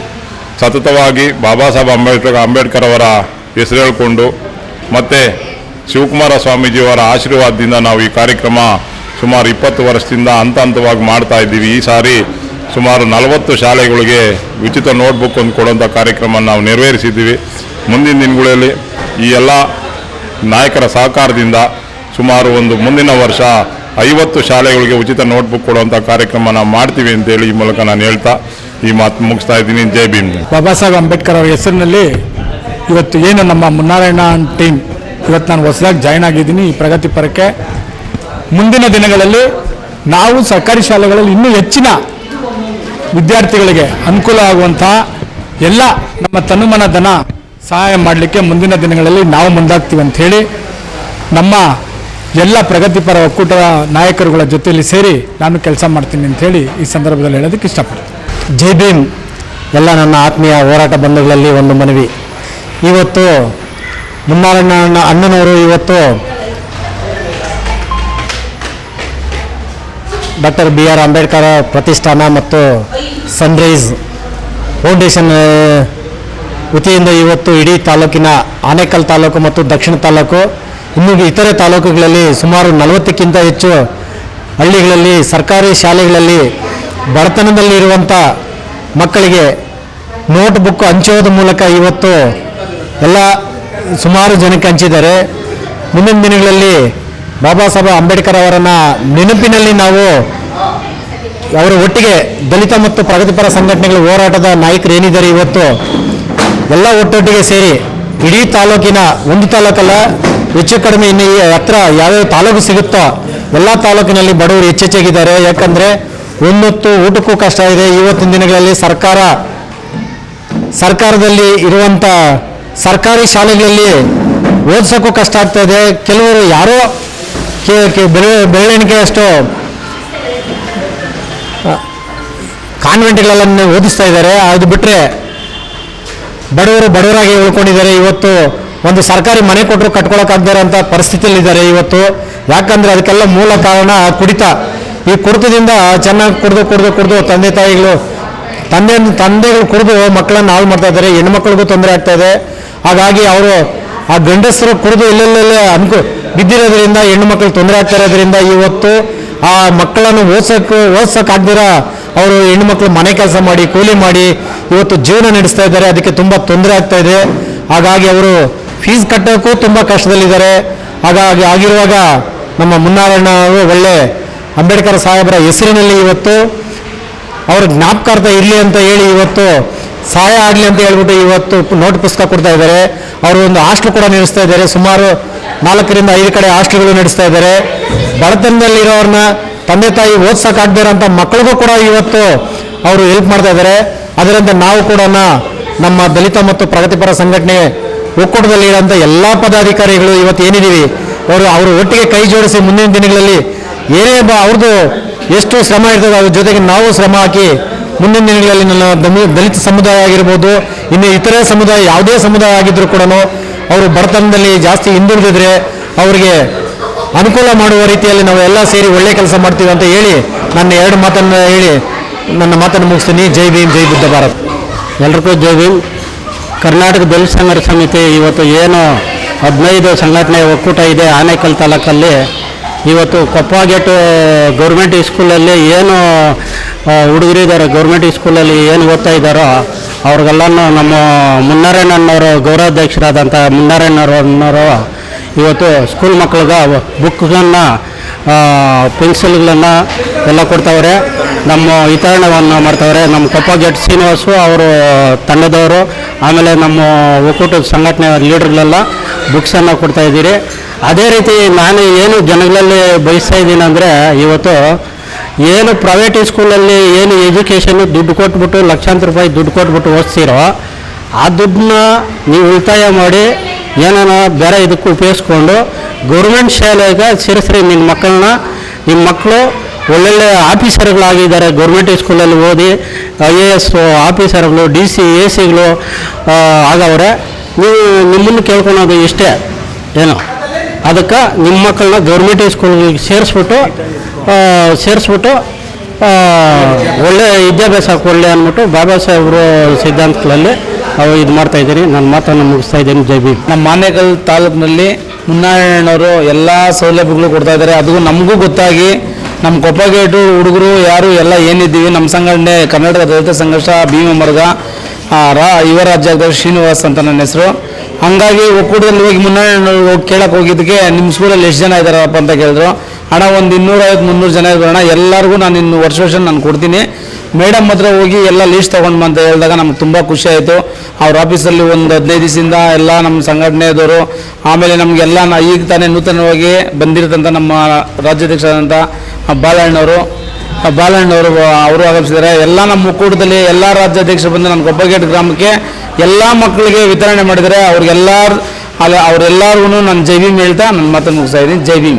ಸತತವಾಗಿ ಬಾಬಾ ಸಾಹೇಬ್ ಅಂಬೇಡ್ಕರ್ ಅಂಬೇಡ್ಕರ್ ಅವರ ಹೆಸರು ಹೇಳಿಕೊಂಡು ಮತ್ತು ಶಿವಕುಮಾರ ಸ್ವಾಮೀಜಿಯವರ ಆಶೀರ್ವಾದದಿಂದ ನಾವು ಈ ಕಾರ್ಯಕ್ರಮ ಸುಮಾರು ಇಪ್ಪತ್ತು ವರ್ಷದಿಂದ ಹಂತ ಹಂತವಾಗಿ ಮಾಡ್ತಾ ಇದ್ದೀವಿ. ಈ ಸಾರಿ ಸುಮಾರು ನಲವತ್ತು ಶಾಲೆಗಳಿಗೆ ಉಚಿತ ನೋಟ್ಬುಕ್ ಒಂದು ಕೊಡುವಂಥ ಕಾರ್ಯಕ್ರಮ ನಾವು ನೆರವೇರಿಸಿದ್ದೀವಿ. ಮುಂದಿನ ದಿನಗಳಲ್ಲಿ ಈ ಎಲ್ಲ ನಾಯಕರ ಸಹಕಾರದಿಂದ ಸುಮಾರು ಒಂದು ಮುಂದಿನ ವರ್ಷ ಐವತ್ತು ಶಾಲೆಗಳಿಗೆ ಉಚಿತ ನೋಟ್ಬುಕ್ ಕೊಡುವಂಥ ಕಾರ್ಯಕ್ರಮ ನಾವು ಮಾಡ್ತೀವಿ ಅಂತೇಳಿ ಈ ಮೂಲಕ ನಾನು ಹೇಳ್ತಾ ಈ ಮಾತು ಮುಗಿಸ್ತಾ ಇದ್ದೀನಿ. ಜೈ ಭೀಮ್.
ಬಾಬಾ ಸಾಹೇಬ್ ಅಂಬೇಡ್ಕರ್ ಅವರ ಹೆಸರಿನಲ್ಲಿ ಇವತ್ತು ಏನು ನಮ್ಮ ಮುನ್ನಾರಾಯಣ ಟೀಮ್ ಇವತ್ತು ನಾನು ಹೊಸದಾಗಿ ಜಾಯ್ನ್ ಆಗಿದ್ದೀನಿ ಈ ಪ್ರಗತಿ ಪರಕ್ಕೆ. ಮುಂದಿನ ದಿನಗಳಲ್ಲಿ ನಾವು ಸರ್ಕಾರಿ ಶಾಲೆಗಳಲ್ಲಿ ಇನ್ನೂ ಹೆಚ್ಚಿನ ವಿದ್ಯಾರ್ಥಿಗಳಿಗೆ ಅನುಕೂಲ ಆಗುವಂತಹ ಎಲ್ಲ ನಮ್ಮ ತನುಮನ ಧನ ಸಹಾಯ ಮಾಡಲಿಕ್ಕೆ ಮುಂದಿನ ದಿನಗಳಲ್ಲಿ ನಾವು ಮುಂದಾಗ್ತೀವಿ ಅಂತ ಹೇಳಿ ನಮ್ಮ ಎಲ್ಲ ಪ್ರಗತಿಪರ ಒಕ್ಕೂಟದ ನಾಯಕರುಗಳ ಜೊತೆಯಲ್ಲಿ ಸೇರಿ ನಾನು ಕೆಲಸ ಮಾಡ್ತೀನಿ ಅಂತ ಹೇಳಿ ಈ ಸಂದರ್ಭದಲ್ಲಿ ಹೇಳೋದಕ್ಕೆ ಇಷ್ಟಪಡ್ತೀನಿ.
ಜೈ ಭೀಮ್. ಎಲ್ಲ ನನ್ನ ಆತ್ಮೀಯ ಹೋರಾಟ ಬಂಧುಗಳಲ್ಲಿ ಒಂದು ಮನವಿ. ಇವತ್ತು ಮುನ್ನಾರಣ್ಣ ಅಣ್ಣ ಅಣ್ಣನವರು ಇವತ್ತು ಡಾಕ್ಟರ್ ಬಿ ಆರ್ ಅಂಬೇಡ್ಕರ್ ಪ್ರತಿಷ್ಠಾನ ಮತ್ತು ಸನ್ರೈಸ್ ಫೌಂಡೇಶನ್ ವತಿಯಿಂದ ಇವತ್ತು ಇಡೀ ತಾಲೂಕಿನ ಆನೇಕಲ್ ತಾಲೂಕು ಮತ್ತು ದಕ್ಷಿಣ ತಾಲೂಕು, ಇನ್ನು ಇತರೆ ತಾಲೂಕುಗಳಲ್ಲಿ ಸುಮಾರು ನಲವತ್ತಕ್ಕಿಂತ ಹೆಚ್ಚು ಹಳ್ಳಿಗಳಲ್ಲಿ, ಸರ್ಕಾರಿ ಶಾಲೆಗಳಲ್ಲಿ ಬಡತನದಲ್ಲಿರುವಂಥ ಮಕ್ಕಳಿಗೆ ನೋಟ್ ಬುಕ್ ಹಂಚೋದ್ರ ಮೂಲಕ ಇವತ್ತು ಎಲ್ಲ ಸುಮಾರು ಜನಕ್ಕೆ ಹಂಚಿದ್ದಾರೆ. ಮುಂದಿನ ದಿನಗಳಲ್ಲಿ ಬಾಬಾ ಸಾಹೇಬ್ ಅಂಬೇಡ್ಕರ್ ಅವರನ್ನ ನೆನಪಿನಲ್ಲಿ ನಾವು ಅವರ ಒಟ್ಟಿಗೆ ದಲಿತ ಮತ್ತು ಪ್ರಗತಿಪರ ಸಂಘಟನೆಗಳ ಹೋರಾಟದ ನಾಯಕರು ಏನಿದ್ದಾರೆ ಇವತ್ತು? ಎಲ್ಲ ಒಟ್ಟೊಟ್ಟಿಗೆ ಸೇರಿ ಇಡೀ ತಾಲೂಕಿನ ಒಂದು ತಾಲೂಕಲ್ಲ, ಹೆಚ್ಚು ಕಡಿಮೆ ಇನ್ನು ಈ ಹತ್ರ ಯಾವ್ಯಾವ ತಾಲೂಕು ಸಿಗುತ್ತೋ ಎಲ್ಲ ತಾಲೂಕಿನಲ್ಲಿ ಬಡವರು ಹೆಚ್ಚೆಚ್ಚಾಗಿದ್ದಾರೆ. ಯಾಕಂದರೆ ಒಂದೊತ್ತು ಊಟಕ್ಕೂ ಕಷ್ಟ ಇದೆ. ಇವತ್ತಿನ ದಿನಗಳಲ್ಲಿ ಸರ್ಕಾರ, ಸರ್ಕಾರದಲ್ಲಿ ಇರುವಂಥ ಸರ್ಕಾರಿ ಶಾಲೆಗಳಲ್ಲಿ ಓದಿಸೋಕ್ಕೂ ಕಷ್ಟ ಆಗ್ತಾ ಇದೆ. ಕೆಲವರು ಯಾರೋ ಬೆಳೆ ಬೆಳವಣಿಗೆ ಅಷ್ಟು ಕಾನ್ವೆಂಟ್ಗಳೆಲ್ಲ ಓದಿಸ್ತಾ ಇದ್ದಾರೆ. ಅದು ಬಿಟ್ಟರೆ ಬಡವರು ಬಡವರಾಗಿ ಉಳ್ಕೊಂಡಿದ್ದಾರೆ. ಇವತ್ತು ಒಂದು ಸರ್ಕಾರಿ ಮನೆ ಕೊಟ್ಟರು ಕಟ್ಕೊಳಕ್ಕಾಗದಿರೋಂಥ ಪರಿಸ್ಥಿತಿಯಲ್ಲಿದ್ದಾರೆ ಇವತ್ತು. ಯಾಕಂದರೆ ಅದಕ್ಕೆಲ್ಲ ಮೂಲ ಕಾರಣ ಕುಡಿತ. ಈ ಕುಡಿತದಿಂದ ಚೆನ್ನಾಗಿ ಕುಡಿದು ಕುಡಿದು ಕುಡಿದು ತಂದೆ, ತಾಯಿಗಳು, ತಂದೆ, ತಂದೆಗಳು ಕುಡಿದು ಮಕ್ಕಳನ್ನು ಹಾಳು ಮಾಡ್ತಾ ಇದ್ದಾರೆ. ಹೆಣ್ಮಕ್ಳಿಗೂ ತೊಂದರೆ ಆಗ್ತಾ ಇದೆ. ಹಾಗಾಗಿ ಅವರು ಆ ಗಂಡಸರು ಕುಡಿದು ಎಲ್ಲೆಲ್ಲೆಲ್ಲ ಅನ್ಕೋ ಬಿದ್ದಿರೋದ್ರಿಂದ, ಹೆಣ್ಣು ಮಕ್ಕಳು ತೊಂದರೆ ಆಗ್ತಾ ಇರೋದ್ರಿಂದ ಇವತ್ತು ಆ ಮಕ್ಕಳನ್ನು ಓದ್ಸಕ್ಕೆ ಓದ್ಸೋಕ್ಕಾಗ್ದಿರ ಅವರು ಹೆಣ್ಣು ಮಕ್ಕಳು ಮನೆ ಕೆಲಸ ಮಾಡಿ, ಕೂಲಿ ಮಾಡಿ ಇವತ್ತು ಜೀವನ ನಡೆಸ್ತಾ ಇದ್ದಾರೆ. ಅದಕ್ಕೆ ತುಂಬ ತೊಂದರೆ ಆಗ್ತಾ ಇದೆ. ಹಾಗಾಗಿ ಅವರು ಫೀಸ್ ಕಟ್ಟೋಕ್ಕೂ ತುಂಬ ಕಷ್ಟದಲ್ಲಿದ್ದಾರೆ. ಹಾಗಾಗಿ ಆಗಿರುವಾಗ ನಮ್ಮ ಮುನ್ನಾರಾಯಣ ಅವರು ಒಳ್ಳೆ ಅಂಬೇಡ್ಕರ್ ಸಾಹೇಬರ ಹೆಸರಿನಲ್ಲಿ ಇವತ್ತು ಅವ್ರ ಜ್ಞಾಪಕಾರ್ಥ ಇರಲಿ ಅಂತ ಹೇಳಿ ಇವತ್ತು ಸಹಾಯ ಆಗಲಿ ಅಂತ ಹೇಳ್ಬಿಟ್ಟು ಇವತ್ತು ನೋಟ್ ಪುಸ್ತಕ ಕೊಡ್ತಾ ಇದ್ದಾರೆ. ಅವರು ಒಂದು ಹಾಸ್ಟೆಲ್ ಕೂಡ ನಡೆಸ್ತಾ ಇದ್ದಾರೆ. ಸುಮಾರು ನಾಲ್ಕರಿಂದ ಐದು ಕಡೆ ಹಾಸ್ಟೆಲ್ಗಳು ನಡೆಸ್ತಾ ಇದ್ದಾರೆ. ಬಡತನದಲ್ಲಿರೋರನ್ನ ತಂದೆ ತಾಯಿ ಓದ್ಸೋಕ್ಕಾಗದಿರೋಂಥ ಮಕ್ಕಳಿಗೂ ಕೂಡ ಇವತ್ತು ಅವರು ಹೆಲ್ಪ್ ಮಾಡ್ತಾ ಇದ್ದಾರೆ. ಅದರಿಂದ ನಾವು ಕೂಡ ನಮ್ಮ ದಲಿತ ಮತ್ತು ಪ್ರಗತಿಪರ ಸಂಘಟನೆ ಒಕ್ಕೂಟದಲ್ಲಿರೋಂಥ ಎಲ್ಲ ಪದಾಧಿಕಾರಿಗಳು ಇವತ್ತು ಏನಿದ್ದೀವಿ, ಅವರು ಅವರು ಒಟ್ಟಿಗೆ ಕೈ ಜೋಡಿಸಿ ಮುಂದಿನ ದಿನಗಳಲ್ಲಿ ಏನೇ ಅವ್ರದ್ದು ಎಷ್ಟು ಶ್ರಮ ಇರ್ತದೆ ಅದ್ರ ಜೊತೆಗೆ ನಾವು ಶ್ರಮ ಹಾಕಿ ಮುಂದಿನ ದಿನಗಳಲ್ಲಿ ನನ್ನ ದಲಿತ ಸಮುದಾಯ ಆಗಿರ್ಬೋದು, ಇನ್ನು ಇತರೆ ಸಮುದಾಯ, ಯಾವುದೇ ಸಮುದಾಯ ಆಗಿದ್ದರೂ ಕೂಡ ಅವರು ಬಡತನದಲ್ಲಿ ಜಾಸ್ತಿ ಹಿಂದುಳಿದಿದ್ರೆ ಅವರಿಗೆ ಅನುಕೂಲ ಮಾಡುವ ರೀತಿಯಲ್ಲಿ ನಾವು ಎಲ್ಲ ಸೇರಿ ಒಳ್ಳೆ ಕೆಲಸ ಮಾಡ್ತೀವಿ ಅಂತ ಹೇಳಿ ನನ್ನ ಎರಡು ಮಾತನ್ನು ಹೇಳಿ ನನ್ನ ಮಾತನ್ನು ಮುಗಿಸ್ತೀನಿ. ಜೈ ಭೀಮ್, ಜೈ ಬುದ್ಧ ಭಾರತ್.
ಎಲ್ರಿಗೂ ಜೈ ಭೀಮ್. ಕರ್ನಾಟಕ ದಲಿತ ಸಂಘರ್ಷ ಸಮಿತಿ ಇವತ್ತು ಏನು ಹದಿನೈದು ಸಂಘಟನೆ ಒಕ್ಕೂಟ ಇದೆ ಆನೇಕಲ್ ತಾಲೂಕಲ್ಲಿ. ಇವತ್ತು ಕೊಪ್ಪ ಗೇಟು ಗೌರ್ಮೆಂಟ್ ಸ್ಕೂಲಲ್ಲಿ ಏನು ಹುಡುಗರಿದ್ದಾರೆ, ಗೌರ್ಮೆಂಟ್ ಸ್ಕೂಲಲ್ಲಿ ಏನು ಓದ್ತಾ ಇದ್ದಾರೋ ಅವ್ರಿಗೆಲ್ಲನೂ ನಮ್ಮ ಮುನ್ನಾರಾಯಣನವರು ಗೌರವಾಧ್ಯಕ್ಷರಾದಂಥ ಮುನ್ನಾರಾಯಣನವರು ಇವತ್ತು ಸ್ಕೂಲ್ ಮಕ್ಳಿಗೆ ಬುಕ್ಗಳನ್ನು ಪೆನ್ಸಿಲ್ಗಳನ್ನು ಎಲ್ಲ ಕೊಡ್ತಾವ್ರೆ. ನಮ್ಮ ವಿತರಣವನ್ನು ಮಾಡ್ತಾವ್ರೆ. ನಮ್ಮ ಕೊಪ್ಪ ಜಟ್ ಶ್ರೀನಿವಾಸು ಅವರು ತಂಡದವರು, ಆಮೇಲೆ ನಮ್ಮ ಒಕ್ಕೂಟದ ಸಂಘಟನೆ ಲೀಡರ್ಗಳೆಲ್ಲ ಬುಕ್ಸನ್ನು ಕೊಡ್ತಾ ಇದ್ದೀರಿ. ಅದೇ ರೀತಿ ನಾನು ಏನು ಜನಗಳಲ್ಲಿ ಬಯಸ್ತಾ ಇದ್ದೀನಿ ಅಂದರೆ ಇವತ್ತು ಏನು ಪ್ರೈವೇಟ್ ಸ್ಕೂಲಲ್ಲಿ ಏನು ಎಜುಕೇಷನ್ ದುಡ್ಡು ಕೊಟ್ಬಿಟ್ಟು ಲಕ್ಷಾಂತರ ರೂಪಾಯಿ ದುಡ್ಡು ಕೊಟ್ಬಿಟ್ಟು ಓದಿಸ್ತಿರೋ ಆ ದುಡ್ಡನ್ನ ನೀವು ಉಳಿತಾಯ ಮಾಡಿ ಏನಾನ ಬೇರೆ ಇದಕ್ಕೆ ಉಪಯೋಗಿಸ್ಕೊಂಡು ಗೌರ್ಮೆಂಟ್ ಶಾಲೆಗೆ ಸೇರಿಸ್ರಿ ನಿಮ್ಮ ಮಕ್ಕಳನ್ನ ನಿಮ್ಮ ಮಕ್ಕಳು ಒಳ್ಳೊಳ್ಳೆ ಆಫೀಸರ್ಗಳಾಗಿದ್ದಾರೆ ಗೌರ್ಮೆಂಟ್ ಸ್ಕೂಲಲ್ಲಿ ಓದಿ ಐ ಎ ಎಸ್ ಆಫೀಸರ್ಗಳು ಡಿ ಸಿ ಎ ಸಿಗಳು ಆಗವ್ರೆ. ನೀವು ನಿಮ್ಮನ್ನು ಕೇಳ್ಕೊಳೋದು ಇಷ್ಟೇ. ಏನು? ಅದಕ್ಕೆ ನಿಮ್ಮ ಮಕ್ಕಳನ್ನ ಗೌರ್ಮೆಂಟ್ ಸ್ಕೂಲ್ಗೆ ಸೇರಿಸ್ಬಿಟ್ಟು ಸೇರಿಸ್ಬಿಟ್ಟು ಒಳ್ಳೆ ವಿದ್ಯಾಭ್ಯಾಸ ಕೊಡಲಿ ಅಂದ್ಬಿಟ್ಟು ಬಾಬಾ ಸಾಹೇಬ್ರು ಸಿದ್ಧಾಂತಗಳಲ್ಲಿ ಅವು ಇದು ಮಾಡ್ತಾ ಇದ್ದೀನಿ ನನ್ನ ಮಾತನ್ನು ಮುಗಿಸ್ತಾ ಇದ್ದೀನಿ. ಜೈ ಬಿ
ನಮ್ಮ ಮಾನೇಕಲ್ ತಾಲೂಕಿನಲ್ಲಿ ಮುನ್ನಾರಾಯಣವರು ಎಲ್ಲ ಸೌಲಭ್ಯಗಳು ಕೊಡ್ತಾ ಇದ್ದಾರೆ. ಅದು ನಮಗೂ ಗೊತ್ತಾಗಿ ನಮ್ಮ ಕೊಪ್ಪಗೇಟು ಹುಡುಗರು ಯಾರು ಎಲ್ಲ ಏನಿದ್ದೀವಿ ನಮ್ಮ ಸಂಘಟನೆ ಕರ್ನಾಟಕ ದಲಿತ ಸಂಘರ್ಷ ಭೀಮ ಮರ್ಗ ಆ, ರಾ ಯುವ ರಾಜ್ಯಾಧ್ಯಕ್ಷ ಶ್ರೀನಿವಾಸ್ ಅಂತ ನನ್ನ ಹೆಸರು. ಹಂಗಾಗಿ ಒಕ್ಕೂಟದಲ್ಲಿ ಹೋಗಿ ಮುನ್ನಾರಾಯಣ ಹೋಗಿ ಕೇಳಕ್ಕೆ ಹೋಗಿದ್ದಕ್ಕೆ ನಿಮ್ಮ ಸ್ಕೂಲಲ್ಲಿ ಎಷ್ಟು ಜನ ಇದ್ದಾರಪ್ಪ ಅಂತ ಕೇಳಿದ್ರು. ಹಣ ಒಂದು ಇನ್ನೂರೈವತ್ತು ಮುನ್ನೂರು ಜನ ಅಣ್ಣ ಎಲ್ಲರಿಗೂ ನಾನು ಇನ್ನು ವರ್ಷ ವರ್ಷ ನಾನು ಕೊಡ್ತೀನಿ. ಮೇಡಮ್ ಹತ್ರ ಹೋಗಿ ಎಲ್ಲ ಲೀಸ್ಟ್ ತೊಗೊಂಡು ಅಂತ ಹೇಳಿದಾಗ ನಮ್ಗೆ ತುಂಬ ಖುಷಿ ಆಯಿತು. ಅವ್ರ ಆಫೀಸಲ್ಲಿ ಒಂದು ಹದಿನೈದು ದಿವಸದಿಂದ ಎಲ್ಲ ನಮ್ಮ ಸಂಘಟನೆಯದವರು ಆಮೇಲೆ ನಮಗೆಲ್ಲ ಈಗ ತಾನೇ ನೂತನವಾಗಿ ಬಂದಿರತಂಥ ನಮ್ಮ ರಾಜ್ಯಾಧ್ಯಕ್ಷರಾದಂಥ ಬಾಲಣ್ಣವರು. ಬಾಲಣ್ಣವರು ಅವರು ಆಗಮಿಸಿದ್ದಾರೆ. ಎಲ್ಲ ನಮ್ಮ ಒಕ್ಕೂಟದಲ್ಲಿ ಎಲ್ಲ ರಾಜ್ಯಾಧ್ಯಕ್ಷರು ಬಂದು ನಮ್ಮ ಕೊಪ್ಪಗೇಟ್ ಗ್ರಾಮಕ್ಕೆ ಎಲ್ಲ ಮಕ್ಕಳಿಗೆ ವಿತರಣೆ ಮಾಡಿದರೆ ಅವ್ರಿಗೆಲ್ಲ ಅಲ್ಲ ಅವರೆಲ್ಲರಿಗೂ ನಾನು ಜೈ ಭೀಮ್ ಹೇಳ್ತಾ ನನ್ನ ಮಾತನ್ನು ಮುಗಿಸ್ತಾ ಇದ್ದೀನಿ. ಜೈ ಭೀಮ್.